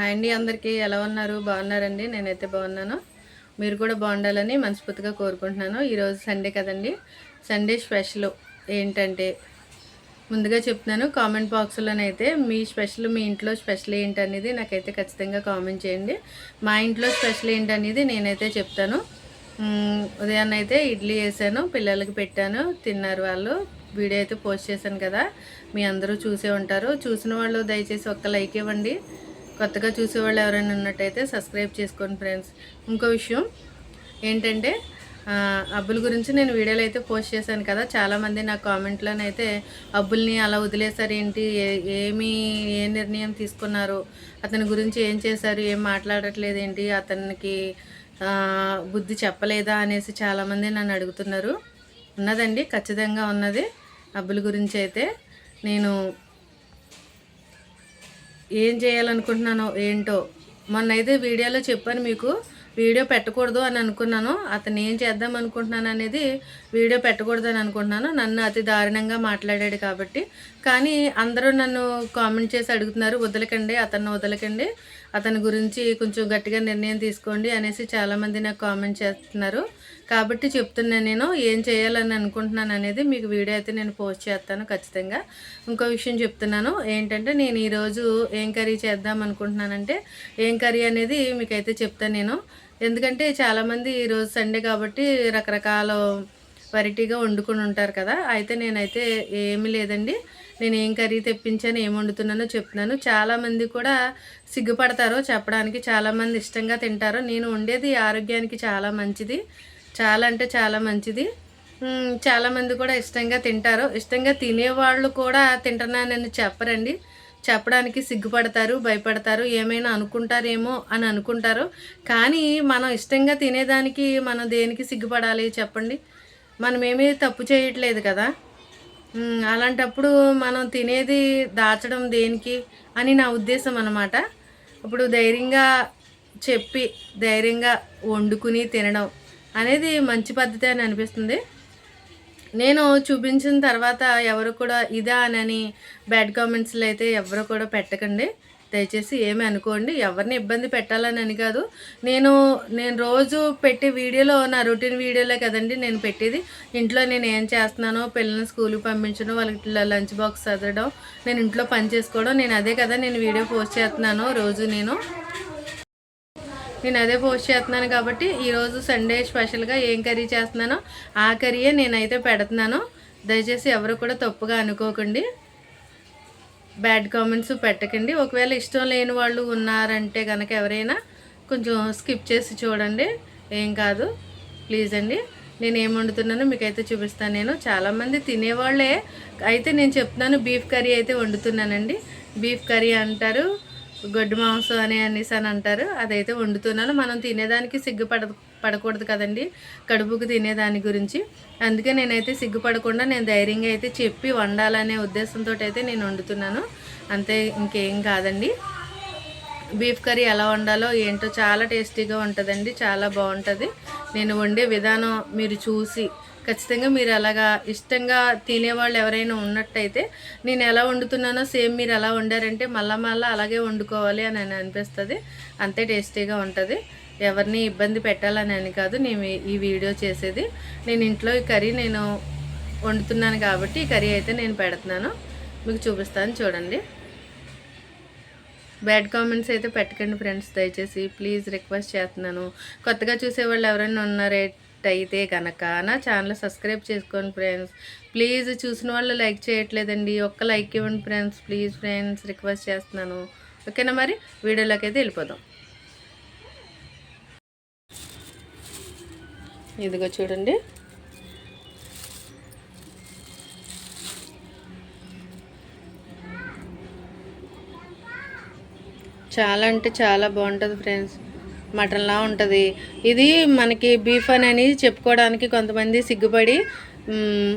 Hi అండి అందరికీ. ఎలా ఉన్నారు? బాగున్నారండి? నేనైతే బాగున్నాను. మీరు కూడా బాగుండాలని మనస్ఫూర్తిగా కోరుకుంటున్నాను. ఈరోజు సండే కదండి. సండే స్పెషల్ ఏంటంటే ముందుగా చెప్తున్నాను. కామెంట్ బాక్స్లోనైతే మీ స్పెషల్ మీ ఇంట్లో స్పెషల్ ఏంటనేది నాకైతే ఖచ్చితంగా కామెంట్ చేయండి. మా ఇంట్లో స్పెషల్ ఏంటనేది నేనైతే చెప్తాను. ఉదయాన్నైతే అయితే ఇడ్లీ వేసాను పిల్లలకి పెట్టాను తిన్నారు వాళ్ళు. వీడియో అయితే పోస్ట్ చేశాను కదా. మీ అందరూ చూసే ఉంటారు. చూసిన వాళ్ళు దయచేసి ఒక్క లైక్ ఇవ్వండి. కొత్తగా చూసేవాళ్ళు ఎవరైనా ఉన్నట్టయితే సబ్స్క్రైబ్ చేసుకోండి ఫ్రెండ్స్. ఇంకో విషయం ఏంటంటే అబ్బుల గురించి నేను వీడియోలో అయితే పోస్ట్ చేశాను కదా. చాలామంది నా కామెంట్లోనైతే అబ్బుల్ని అలా వదిలేశారు ఏంటి ఏమి ఏ నిర్ణయం తీసుకున్నారు అతని గురించి ఏం చేశారు ఏం మాట్లాడట్లేదు ఏంటి అతనికి బుద్ధి చెప్పలేదా అనేసి చాలామంది నన్ను అడుగుతున్నారు. ఉన్నదండి ఖచ్చితంగా ఉన్నది. అబ్బుల గురించి అయితే నేను ఏం చేయాలనుకుంటున్నానో ఏంటో. మొన్న అయితే వీడియోలో చెప్పాను మీకు వీడియో పెట్టకూడదు అని అనుకున్నాను. అతను ఏం చేద్దాం అనుకుంటున్నాను అనేది వీడియో పెట్టకూడదు అని అనుకుంటున్నాను. నన్ను అతి దారుణంగా మాట్లాడాడు కాబట్టి. కానీ అందరూ నన్ను కామెంట్ చేసి అడుగుతున్నారు వదలకండి అతన్ని వదలకండి. అతని గురించి కొంచెం గట్టిగా నిర్ణయం తీసుకోండి అనేసి చాలామంది నాకు కామెంట్ చేస్తున్నారు. కాబట్టి చెప్తున్నాను నేను ఏం చేయాలని అనుకుంటున్నాను అనేది మీకు వీడియో అయితే నేను పోస్ట్ చేస్తాను ఖచ్చితంగా. ఇంకో విషయం చెప్తున్నాను ఏంటంటే నేను ఈరోజు ఏం కర్రీ చేద్దాం అనుకుంటున్నానంటే ఏం కర్రీ అనేది మీకైతే చెప్తాను నేను. ఎందుకంటే చాలామంది ఈరోజు సండే కాబట్టి రకరకాల వెరైటీగా వండుకొని ఉంటారు కదా అయితే నేనైతే ఏమీ లేదండి. నేను ఏం కర్రీ తెప్పించాను ఏం వండుతున్నానో చెప్తున్నాను. చాలామంది కూడా సిగ్గుపడతారు చెప్పడానికి చాలామంది ఇష్టంగా తింటారు. నేను వండేది ఆరోగ్యానికి చాలా మంచిది. చాలా అంటే చాలా మంచిది. చాలామంది కూడా ఇష్టంగా తింటారు ఇష్టంగా తినేవాళ్ళు కూడా తింటున్నానని చెప్పరండి. చెప్పడానికి సిగ్గుపడతారు భయపడతారు ఏమైనా అనుకుంటారేమో అని అనుకుంటారు. కానీ మనం ఇష్టంగా తినేదానికి మనం దేనికి సిగ్గుపడాలి చెప్పండి? మనం ఏమీ తప్పు చేయట్లేదు కదా? అలాంటప్పుడు మనం తినేది దాచడం దేనికి అని నా ఉద్దేశం అనమాట ఇప్పుడు ధైర్యంగా చెప్పి ధైర్యంగా వండుకుని తినడం అనేది మంచి పద్ధతి అని అనిపిస్తుంది. నేను చూపించిన తర్వాత ఎవరు కూడా ఇదా అని బ్యాడ్ కామెంట్స్లో అయితే ఎవరు కూడా పెట్టకండి. దయచేసి ఏమి అనుకోండి. ఎవరిని ఇబ్బంది పెట్టాలని అని కాదు. నేను నేను రోజు పెట్టే వీడియోలో నా రొటీన్ వీడియోలే కదండి నేను పెట్టేది. ఇంట్లో నేను ఏం చేస్తున్నానో పిల్లల్ని స్కూల్కి పంపించడం వాళ్ళకి లంచ్ బాక్స్ చదవడం నేను ఇంట్లో పని చేసుకోవడం నేను అదే కదా నేను వీడియో పోస్ట్ చేస్తున్నాను రోజు నేను. నేను అదే పోస్ట్ చేస్తున్నాను కాబట్టి ఈరోజు సండే స్పెషల్గా ఏం కర్రీ చేస్తున్నానో ఆ కర్రీయే నేనైతే పెడుతున్నాను. దయచేసి ఎవరు కూడా తప్పుగా అనుకోకండి. బ్యాడ్ కామెంట్స్ పెట్టకండి. ఒకవేళ ఇష్టం లేని వాళ్ళు ఉన్నారంటే కనుక ఎవరైనా కొంచెం స్కిప్ చేసి చూడండి. ఏం కాదు. ప్లీజ్ అండి. నేను ఏం వండుతున్నానో మీకైతే చూపిస్తాను. నేను చాలామంది తినేవాళ్ళే. అయితే నేను చెప్తున్నాను బీఫ్ కర్రీ అయితే వండుతున్నానండి. బీఫ్ కర్రీ అంటారు గొడ్డు మాంసం అని అనేసి అని అంటారు. అదైతే వండుతున్నాను. మనం తినేదానికి సిగ్గుపడ పడకూడదు కదండి కడుపుకు తినేదాని గురించి. అందుకే నేనైతే సిగ్గుపడకుండా నేను ధైర్యంగా అయితే చెప్పి వండాలనే ఉద్దేశంతో అయితే నేను వండుతున్నాను. అంతే ఇంకేం కాదండి. బీఫ్ కర్రీ ఎలా వండాలో ఏంటో చాలా టేస్టీగా ఉంటుందండి చాలా బాగుంటుంది. నేను వండే విధానం మీరు చూసి ఖచ్చితంగా మీరు అలాగా ఇష్టంగా తినేవాళ్ళు ఎవరైనా ఉన్నట్టయితే నేను ఎలా వండుతున్నానో సేమ్ మీరు ఎలా వండారంటే మళ్ళా మళ్ళీ అలాగే వండుకోవాలి అని అనిపిస్తుంది. అంతే టేస్టీగా ఉంటుంది. ఎవరిని ఇబ్బంది పెట్టాలని అని కాదు నేను ఈ- వీడియో చేసేది. నేను ఇంట్లో ఈ కర్రీ నేను వండుతున్నాను కాబట్టి ఈ కర్రీ అయితే నేను పెడుతున్నాను. మీకు చూపిస్తాను చూడండి. బ్యాడ్ కామెంట్స్ అయితే పెట్టకండి ఫ్రెండ్స్ దయచేసి. ప్లీజ్ రిక్వెస్ట్ చేస్తున్నాను. కొత్తగా చూసేవాళ్ళు ఎవరైనా ఉన్నారైతే కనుక నా ఛానల్ సబ్స్క్రైబ్ చేసుకోండి ఫ్రెండ్స్ ప్లీజ్ చూసిన వాళ్ళు లైక్ చేయట్లేదండి. ఒక్క లైక్ ఇవ్వండి ఫ్రెండ్స్ ప్లీజ్ ఫ్రెండ్స్ రిక్వెస్ట్ చేస్తున్నాను. ఓకేనా మరి? వీడియోలోకి అయితే వెళ్ళిపోదాం. ఇదిగో చూడండి. చాలా అంటే చాలా బాగుంటుంది ఫ్రెండ్స్. మటన్లా ఉంటుంది. ఇది మనకి బీఫ్ అని అని చెప్పుకోవడానికి కొంతమంది సిగ్గుపడి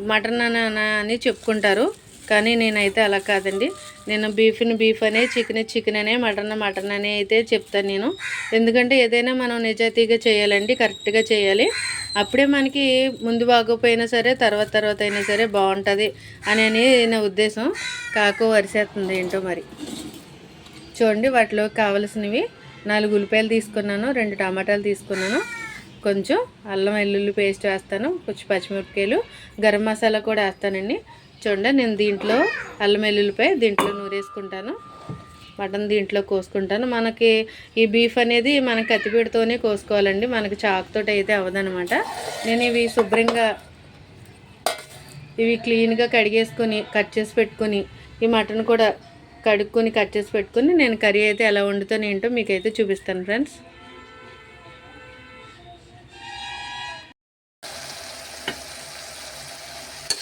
మటన్ అని- అని చెప్పుకుంటారు. కానీ నేనైతే అలా కాదండి. నేను బీఫ్ని బీఫ్ అనే చికెన్ చికెన్ అనే మటన్ మటన్ అనే అయితే చెప్తాను నేను. ఎందుకంటే ఏదైనా మనం నిజాయితీగా చేయాలండి కరెక్ట్గా చేయాలి. అప్పుడే మనకి ముందు బాగోపోయినా సరే తర్వాత తర్వాత అయినా సరే బాగుంటుంది అని అని నా ఉద్దేశం. కాకు వరిసేస్తుంది ఏంటో మరి. చూడండి వాటిలో కావలసినవి. నాలుగు ఉల్లిపాయలు తీసుకున్నాను రెండు టమాటాలు తీసుకున్నాను. కొంచెం అల్లం వెల్లుల్లి పేస్ట్ వేస్తాను కొంచెం పచ్చిమిరపకాయలు గరం మసాలా కూడా వేస్తానండి. చూడండి నేను దీంట్లో అల్లం వెల్లుల్లిపై దీంట్లో నూరేసుకుంటాను. మటన్ దీంట్లో కోసుకుంటాను. మనకి ఈ బీఫ్ అనేది మనకి కత్తిపీడతోనే కోసుకోవాలండి. మనకి చాకుతోటి అయితే అవ్వదనమాట నేను ఇవి శుభ్రంగా ఇవి క్లీన్గా కడిగేసుకొని కట్ చేసి పెట్టుకొని ఈ మటన్ కూడా కడుక్కొని కట్ చేసి పెట్టుకొని నేను కర్రీ అయితే ఎలా వండుతాను ఏంటో మీకైతే చూపిస్తాను ఫ్రెండ్స్.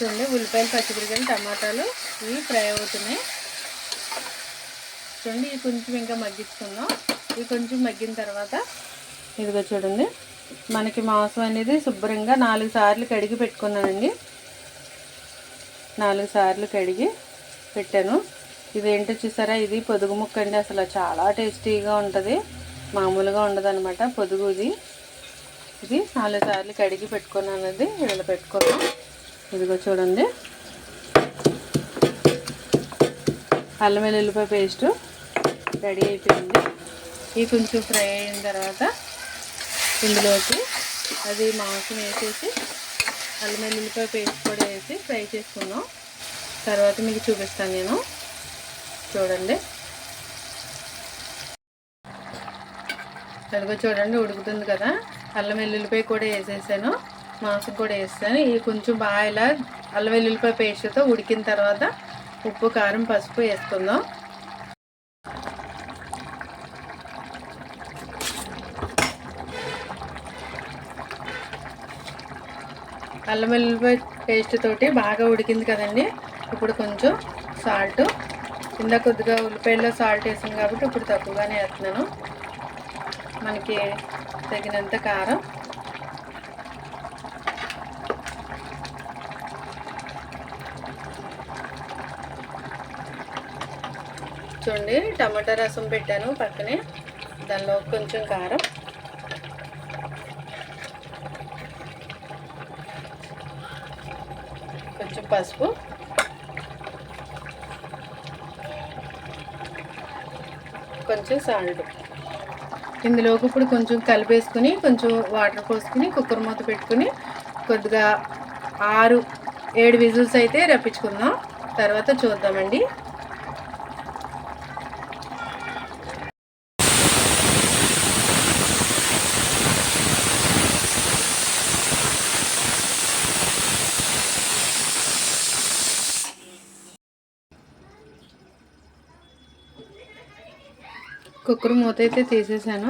చూడండి ఉల్లిపాయలు పచ్చిమిరకాయలు టమాటాలు ఇవి ఫ్రై అవుతున్నాయి. చూడండి ఇవి కొంచెం ఇంకా మగ్గించుకుందాం. ఇవి కొంచెం మగ్గిన తర్వాత ఇదిగో చూడండి మనకి మాంసం అనేది శుభ్రంగా నాలుగు సార్లు కడిగి పెట్టుకున్నానండి. నాలుగు సార్లు కడిగి పెట్టాను. ఇదేంటో చూసారా? ఇది పొదుగు ముక్క అండి అసలు చాలా టేస్టీగా ఉంటుంది. మామూలుగా ఉండదు అనమాట పొదుగు ఇది ఇది నాలుగు సార్లు కడిగి పెట్టుకున్నాను అది ఇలా పెట్టుకున్నాను ఇదిగో చూడండి. అల్లం వెల్లుల్లిపాయ పేస్టు రెడీ అయిపోయింది. ఇది కొంచెం ఫ్రై అయిన తర్వాత ఇందులోకి అది మాంసం వేసేసి అల్లం వెల్లుల్లిపాయ పేస్ట్ కూడా వేసి ఫ్రై చేసుకుందాం. తర్వాత మీకు చూపిస్తాను నేను. చూడండి. అదిగో చూడండి ఉడుకుతుంది కదా. అల్లం వెల్లుల్లిపాయ కూడా వేసేసాను. మాంసం కూడా వేస్తాను. ఇది కొంచెం బాగా ఇలా అల్లం వెల్లుల్లిపాయ పేస్ట్తో ఉడికిన తర్వాత ఉప్పు కారం పసుపు వేసుకుందాం. అల్లం వెల్లుల్లిపాయ పేస్ట్ తోటి బాగా ఉడికింది కదండి. ఇప్పుడు కొంచెం సాల్ట్ కింద కొద్దిగా ఉల్లిపాయల్లో సాల్ట్ వేసాం కాబట్టి ఇప్పుడు తక్కువగానే వేస్తున్నాను. మనకి తగినంత కారం. చూడండి టమాటా రసం పెట్టాను పక్కనే. దానిలో కొంచెం కారం. కొంచెం పసుపు. కొంచెం సాల్ట్ ఇందులోకి ఇప్పుడు కొంచెం కలిపేసుకుని కొంచెం వాటర్ పోసుకుని కుక్కర్ మూత పెట్టుకుని కొద్దిగా ఆరు ఏడు విజిల్స్ అయితే రప్పించుకుందాం. తర్వాత చూద్దామండి. కుక్కర్ మూత అయితే తీసేసాను.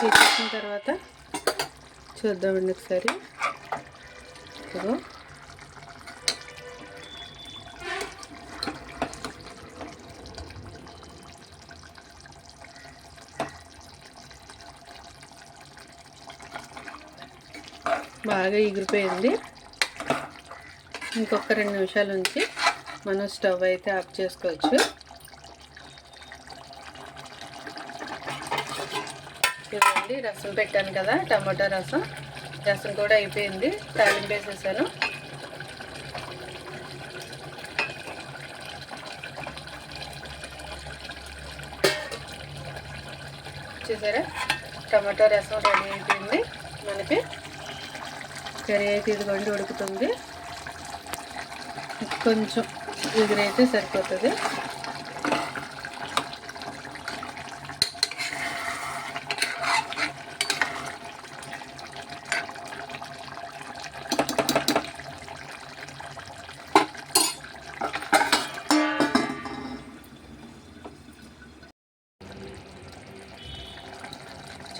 తీసేసిన తర్వాత చూద్దామండి ఒకసారి. బాగా ఎగిరిపోయింది. ఇంకొక రెండు నిమిషాలు ఉంచి మనం స్టవ్ అయితే ఆఫ్ చేసుకోవచ్చు. చూడండి రసం పెట్టాను కదా టమాటా రసం. రసం కూడా అయిపోయింది. తాలింపు వేసేసాను. చూసారా? టమాటా రసం రెడీ అయిపోయింది. మనకి కర్రీ అయితే ఇదిగోండి ఉడుకుతుంది. కొంచెం ఎగురైతే సరిపోతుంది.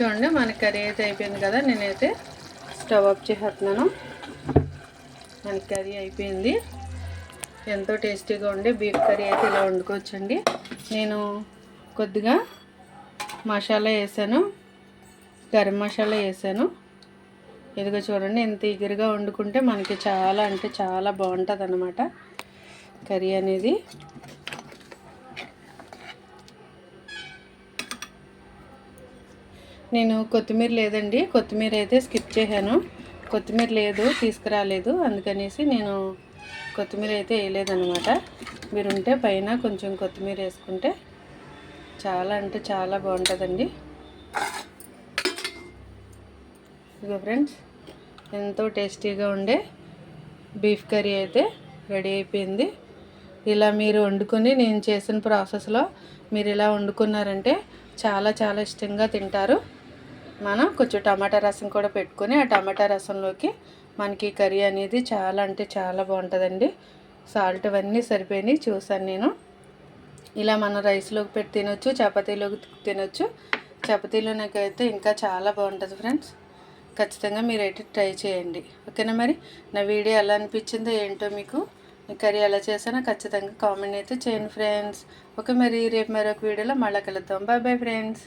చూడండి మన కర్రీ అయితే అయిపోయింది కదా నేనైతే స్టవ్ ఆఫ్ చేస్తున్నాను మన కర్రీ అయిపోయింది. ఎంతో టేస్టీగా ఉండే బీఫ్ కర్రీ అయితే ఇలా వండుకోవచ్చండి. నేను కొద్దిగా మసాలా వేసాను గరం మసాలా వేసాను. ఇదిగో చూడండి ఎంత ఈగరుగా వండుకుంటే మనకి చాలా అంటే చాలా బాగుంటుంది అన్నమాట కర్రీ అనేది. నేను కొత్తిమీర లేదండి. కొత్తిమీర అయితే స్కిప్ చేశాను. కొత్తిమీర లేదు తీసుకురాలేదు. అందుకనేసి నేను కొత్తిమీర అయితే వేయలేదన్నమాట. మీరు ఉంటే పైన కొంచెం కొత్తిమీర వేసుకుంటే చాలా అంటే చాలా బాగుంటుందండి. ఇదిగో ఫ్రెండ్స్ ఎంతో టేస్టీగా ఉండే బీఫ్ కర్రీ అయితే రెడీ అయిపోయింది. ఇలా మీరు వండుకొని నేను చేసిన ప్రాసెస్లో మీరు ఇలా వండుకున్నారంటే చాలా చాలా ఇష్టంగా తింటారు. మనం కొంచెం టమాటా రసం కూడా పెట్టుకొని ఆ టమాటా రసంలోకి మనకి కర్రీ అనేది చాలా అంటే చాలా బాగుంటుందండి. సాల్ట్ అవన్నీ సరిపోయినాయి. చూసాను నేను. ఇలా మనం రైస్లోకి పెట్టి తినొచ్చు చపాతీలోకి తినొచ్చు. చపాతీలోనకైతే ఇంకా చాలా బాగుంటుంది ఫ్రెండ్స్. ఖచ్చితంగా మీరైతే ట్రై చేయండి. ఓకేనా మరి? నా వీడియో ఎలా అనిపించిందో ఏంటో మీకు కర్రీ ఎలా చేసానో ఖచ్చితంగా కామెంట్ అయితే చేయండి ఫ్రెండ్స్. ఓకే మరి రేపు మరొక వీడియోలో మళ్ళీ కలుద్దాం. Bye bye friends.